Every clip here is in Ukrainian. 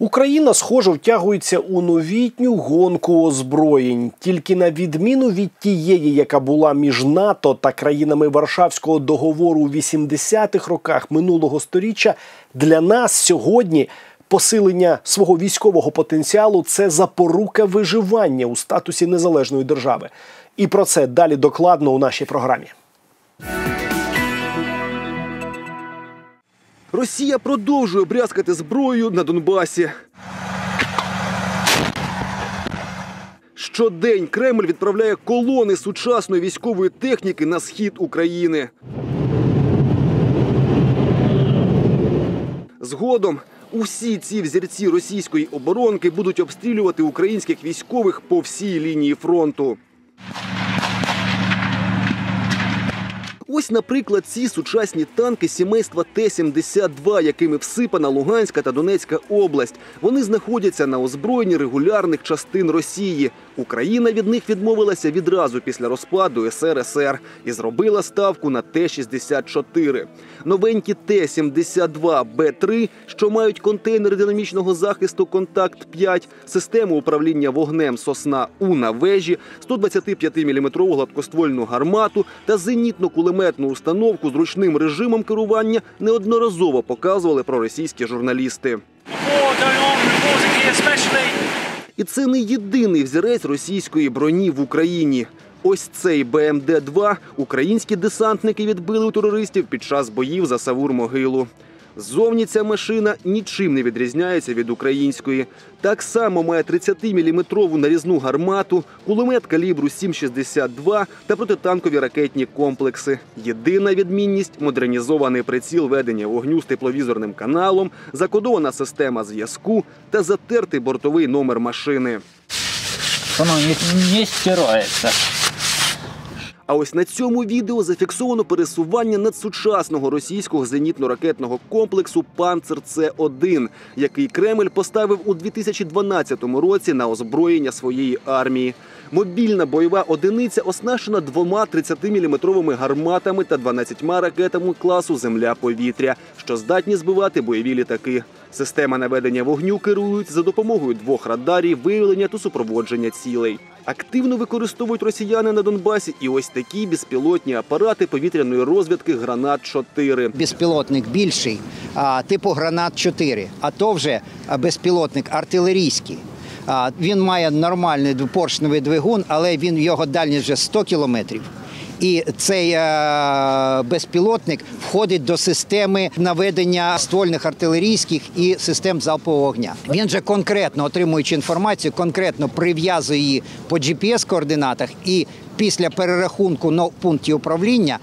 Україна, схоже, втягується у новітню гонку озброєнь, тільки на відміну від тієї, яка була між НАТО та країнами Варшавського договору у 80-х роках минулого століття, для нас сьогодні посилення свого військового потенціалу це запорука виживання у статусі незалежної держави. І про це далі докладно у нашій програмі. Росія продовжує брязкати зброєю на Донбасі. Щодень Кремль відправляє колони сучасної військової техніки на схід України. Згодом усі ці взірці російської оборонки будуть обстрілювати українських військових по всій лінії фронту. Ось, наприклад, ці сучасні танки сімейства Т-72, якими всипана Луганська та Донецька область. Вони знаходяться на озброєнні регулярних частин Росії. Україна від них відмовилася відразу після розпаду СРСР і зробила ставку на Т-64. Новенькі Т-72Б3, що мають контейнери динамічного захисту «Контакт-5», систему управління вогнем «Сосна У» на вежі, 125-мм гладкоствольну гармату та зенітно-кулеметну установку з ручним режимом керування неодноразово показували проросійські журналісти. І це не єдиний взірець російської броні в Україні. Ось цей БМД-2 українські десантники відбили у терористів під час боїв за Савур-могилу. Зовні ця машина нічим не відрізняється від української. Так само має 30-мм нарізну гармату, кулемет калібру 7,62 та протитанкові ракетні комплекси. Єдина відмінність модернізований приціл ведення вогню з тепловізорним каналом, закодована система зв'язку та затертий бортовий номер машини. Воно не, стирається. А ось на цьому відео зафіксовано пересування надсучасного російського зенітно-ракетного комплексу Панцер С-1, який Кремль поставив у 2012 році на озброєння своєї армії. Мобільна бойова одиниця оснащена двома 30-мм гарматами та 12 ракетами класу Земля-повітря, що здатні збивати бойові літаки. Система наведення вогню керують за допомогою двох радарів виявлення та супроводження цілей. Активно використовують росіяни на Донбасі і ось такі безпілотні апарати повітряної розвідки гранат 4 Безпілотник більший, а, типу гранат 4, а то вже безпілотник артилерійський. Він має нормальний поршневий двигун, але він його дальність вже 100 кілометрів. І цей е, безпілотник входить до системи наведення ствольних артилерійських і систем залпового вогня. Він же конкретно отримуючи інформацію, конкретно прив'язує її по GPS-координатах і після перерахунку на пункті управління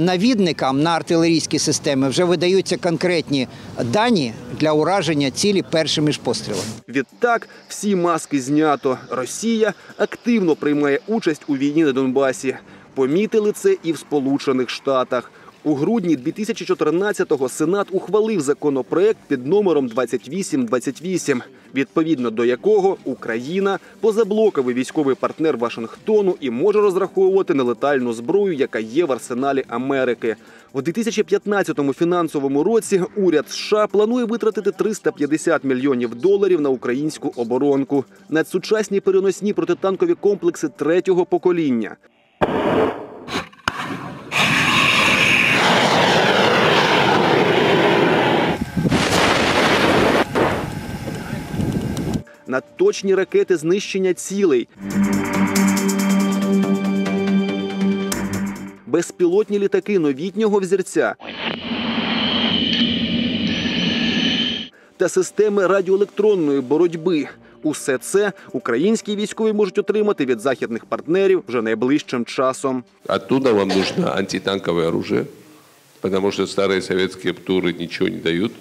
навідникам на артилерійські системи вже видаються конкретні дані для ураження цілі першими ж пострілами. Відтак всі маски знято. Росія активно приймає участь у війні на Донбасі. Помітили це і в Сполучених Штатах. У грудні 2014-го Сенат ухвалив законопроект під номером 2828, відповідно до якого Україна позаблоковий військовий партнер Вашингтону і може розраховувати на летальну зброю, яка є в арсеналі Америки. У 2015 фінансовому році уряд США планує витратити 350 мільйонів доларів на українську оборонку, надсучасні переносні протитанкові комплекси третього покоління. на точні ракети знищення цілей. Безпілотні літаки новітнього взірця та системи радіоелектронної боротьби. Усе це українські військові можуть отримати від західних партнерів вже найближчим часом. Оттуда вам нужно антитанковое оружие, потому что старые советские ПТУРы ничего не дают.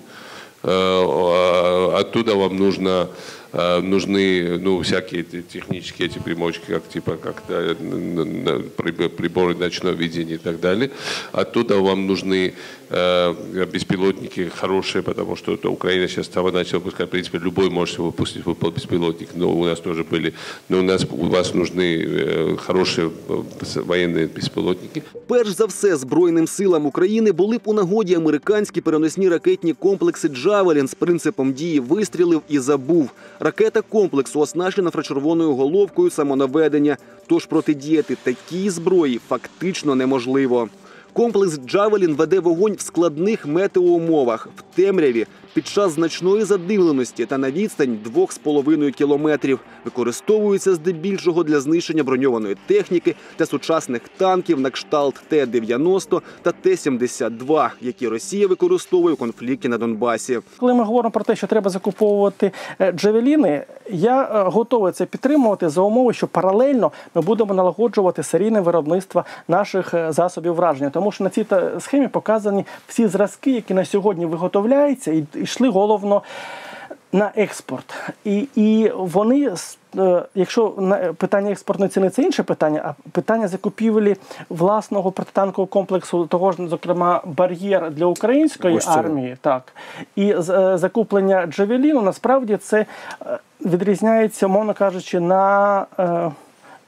Э, Оттуда вам нужно э, нужны ну, всякие эти технические эти примочки, как типа как э, н- н- н- при- приборы ночного видения и так далее. Оттуда вам нужны э, беспилотники хорошие, потому что это Украина сейчас стала начала выпускать, в принципе, любой может выпустить выпу- беспилотник, но у нас тоже были. Но у нас у вас нужны э, хорошие э, военные беспилотники. Перш за все, Збройним силам України були б у нагоді американські переносні ракетні комплекси «Джавелін» з принципом дії вистрілив і забув. Ракета комплексу оснащена фрачервоною головкою самонаведення, тож протидіяти такій зброї фактично неможливо. Комплекс «Джавелін» веде вогонь в складних метеоумовах, в темряві, під час значної задимленості та на відстань 2,5 кілометрів. Використовується здебільшого для знищення броньованої техніки та сучасних танків на кшталт Т-90 та Т-72, які Росія використовує у конфлікті на Донбасі. Коли ми говоримо про те, що треба закуповувати е, джавеліни, я е, готовий це підтримувати за умови, що паралельно ми будемо налагоджувати серійне виробництво наших е, засобів враження. Тому що на цій схемі показані всі зразки, які на сьогодні виготовляються, і йшли головно на експорт. І, і вони, е, якщо питання експортної ціни це інше питання, а питання закупівлі власного протитанкового комплексу, того ж, зокрема, бар'єр для української Ось армії, так і е, закуплення Джавеліну, насправді це е, відрізняється, мовно кажучи, на.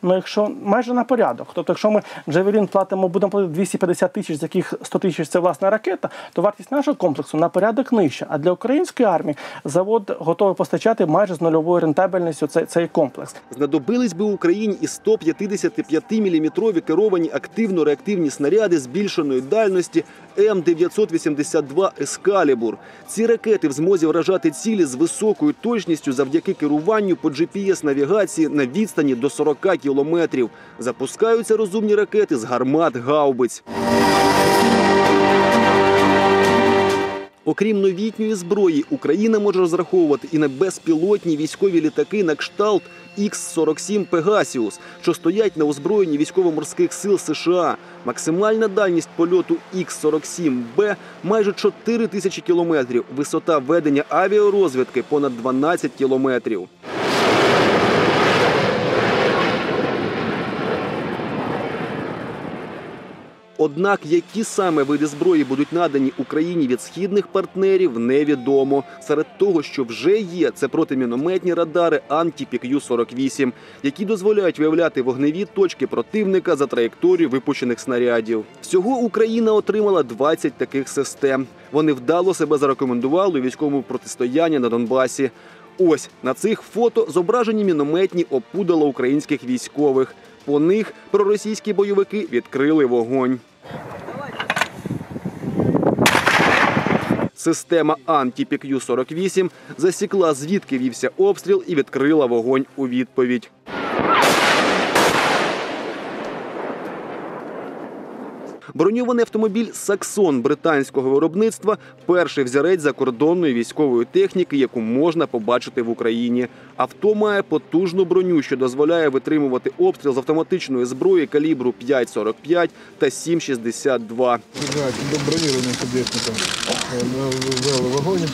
Ну, якщо майже на порядок. Тобто, якщо ми Джавелін платимо, будемо платити 250 тисяч, з яких 100 тисяч це власна ракета, то вартість нашого комплексу на порядок нижча. А для української армії завод готовий постачати майже з нульовою рентабельністю цей, цей комплекс. Знадобились би Україні і 155-мм керовані активно-реактивні снаряди збільшеної дальності М982 Ескалібур. Ці ракети в змозі вражати цілі з високою точністю завдяки керуванню по GPS-навігації на відстані до 40 кілометрів. Запускаються розумні ракети з гармат гаубиць. Окрім новітньої зброї, Україна може розраховувати і на безпілотні військові літаки на кшталт Х-47 Пегасіус, що стоять на озброєнні військово-морських сил США. Максимальна дальність польоту Х-47Б майже 4 тисячі кілометрів. Висота ведення авіарозвідки понад 12 кілометрів. Однак, які саме види зброї будуть надані Україні від східних партнерів, невідомо. Серед того, що вже є, це протимінометні радари Анті-ПКЮ-48, які дозволяють виявляти вогневі точки противника за траєкторією випущених снарядів. Всього Україна отримала 20 таких систем. Вони вдало себе зарекомендували у військовому протистоянні на Донбасі. Ось на цих фото зображені мінометні опудала українських військових. По них проросійські бойовики відкрили вогонь. Система Анті-ПКЮ-48 засікла, звідки вівся обстріл і відкрила вогонь у відповідь. Броньований автомобіль Саксон британського виробництва перший взірець закордонної військової техніки, яку можна побачити в Україні. Авто має потужну броню, що дозволяє витримувати обстріл з автоматичної зброї калібру 5,45 та 7,62. Да, до бронированным субъектником ввели вогонь,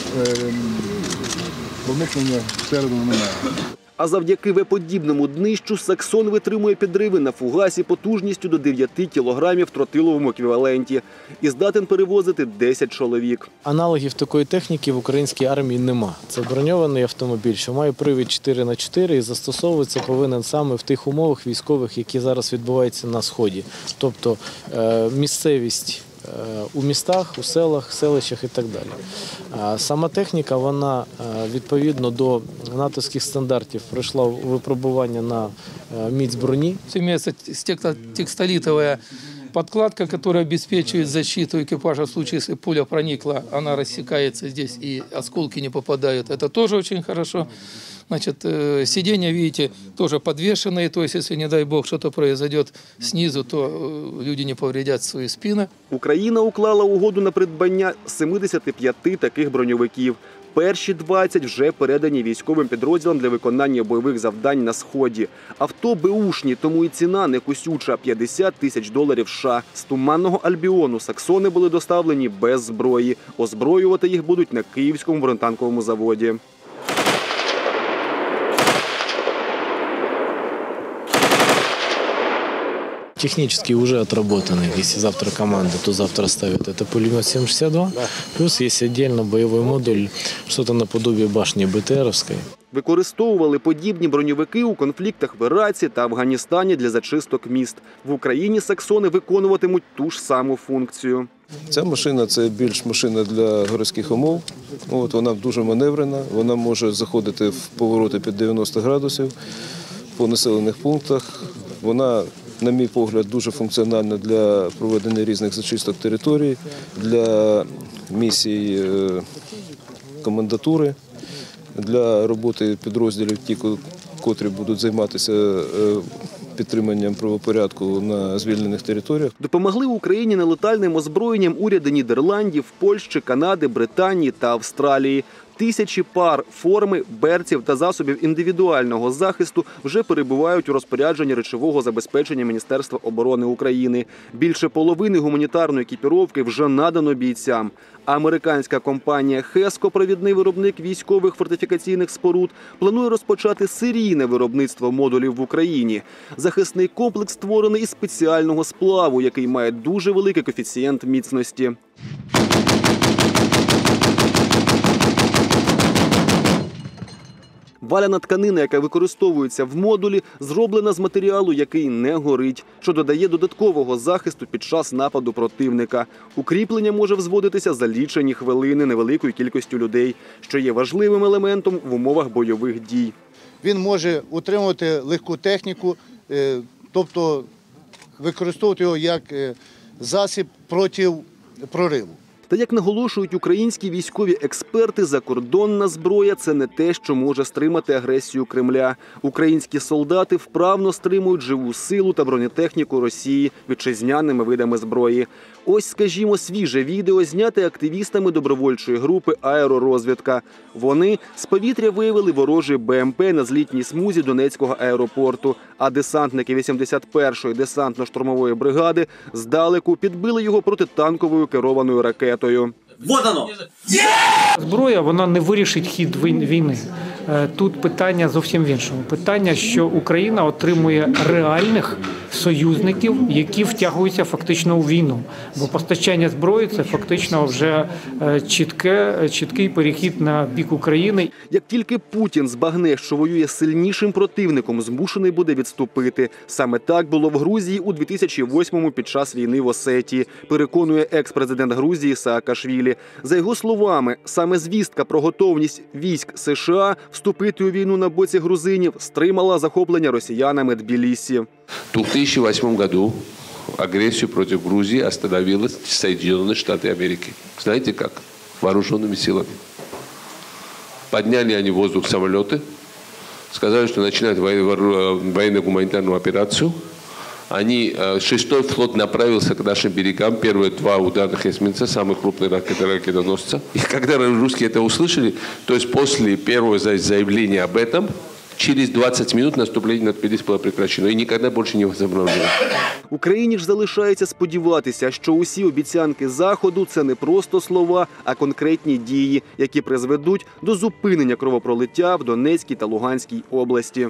проникнення всередину немає. А завдяки веподібному днищу Саксон витримує підриви на фугасі потужністю до 9 кілограмів в тротиловому еквіваленті і здатен перевозити 10 чоловік. Аналогів такої техніки в українській армії нема. Це броньований автомобіль, що має привід 4 на 4 і застосовуватися повинен саме в тих умовах військових, які зараз відбуваються на сході. Тобто е, місцевість. У містах, у селах, селищах і так далі. Сама техніка, вона е, відповідно до натовських стандартів пройшла випробування на е, міць броні. Имеется стекто- текстолитовая подкладка, которая обеспечивает защиту экипажа в случае, если пуля проникла, она рассекается здесь и осколки не попадают. Это тоже очень хорошо. Значит, э, сиденья, видите, тоже подвешенные, то есть, если, не дай бог, что-то произойдет снизу, то э, люди не повредят свои спины. Україна уклала угоду на придбання 75 таких броньовиків. Перші 20 вже передані військовим підрозділам для виконання бойових завдань на сході. Авто беушні, тому і ціна не кусюча 50 тисяч доларів. США. з туманного Альбіону саксони були доставлені без зброї. Озброювати їх будуть на київському бронетанковому заводі. Технически уже отработаны. Если завтра команда, то завтра ставят это пулемет 762. Плюс есть отдельно боевой модуль, что-то наподобие башни БТРовской. Використовували подібні броньовики у конфліктах в Іраці та Афганістані для зачисток міст. В Україні саксони виконуватимуть ту ж саму функцію. Ця машина це більш машина для городських умов. От, вона дуже маневрена, вона може заходити в повороти під 90 градусів по населених пунктах. Вона, на мій погляд, дуже функціональна для проведення різних зачисток територій, для місій е, комендатури, для роботи підрозділів, ті, котрі будуть займатися е, підтриманням правопорядку на звільнених територіях. Допомогли Україні нелетальним озброєнням уряди Нідерландів, Польщі, Канади, Британії та Австралії. Тисячі пар форми, берців та засобів індивідуального захисту вже перебувають у розпорядженні речового забезпечення Міністерства оборони України. Більше половини гуманітарної екіпіровки вже надано бійцям. Американська компанія Хеско, провідний виробник військових фортифікаційних споруд, планує розпочати серійне виробництво модулів в Україні. Захисний комплекс створений із спеціального сплаву, який має дуже великий коефіцієнт міцності. Валяна тканина, яка використовується в модулі, зроблена з матеріалу, який не горить, що додає додаткового захисту під час нападу противника. Укріплення може взводитися за лічені хвилини невеликою кількістю людей, що є важливим елементом в умовах бойових дій. Він може утримувати легку техніку, е, тобто використовувати його як е, засіб проти прориву. Та як наголошують українські військові експерти, закордонна зброя це не те, що може стримати агресію Кремля. Українські солдати вправно стримують живу силу та бронетехніку Росії вітчизняними видами зброї. Ось, скажімо, свіже відео зняте активістами добровольчої групи Аеророзвідка. Вони з повітря виявили ворожий БМП на злітній смузі Донецького аеропорту. А десантники 81-ї десантно-штурмової бригади здалеку підбили його протитанковою керованою ракетою. Зброя вона не вирішить хід війни. Е, Тут питання зовсім в іншому. Питання, що Україна отримує реальних союзників, які втягуються фактично у війну. Бо постачання зброї це фактично вже е, чітке, чіткий перехід на бік України. Як тільки Путін збагне, що воює сильнішим противником, змушений буде відступити. Саме так було в Грузії у 2008-му під час війни в Осетії. Переконує екс-президент Грузії Саакашвілі. За його словами, саме звістка про готовність військ США вступити у війну на боці грузинів стримала захоплення росіянами Тбілісі. В 2008 году агрессию против Грузии остановило Соединенные Штаты Америки. Знаете как? Вооруженными силами. Подняли они в воздух самолеты, сказали, что начинают воен- воору- военно-гуманитарную операцию. Они, э, шестой флот направился к нашим берегам. Первые два ударных эсминца, самые крупные ракеты, ракетоносца. И когда русские это услышали, то есть после первого за- заявления об этом, через 20 минут наступление на Тбилиси было прекращено и никогда больше не возобновлено. Україні ж залишається сподіватися, що усі обіцянки заходу це не просто слова, а конкретні дії, які призведуть до зупинення кровопролиття в Донецькій та Луганській області.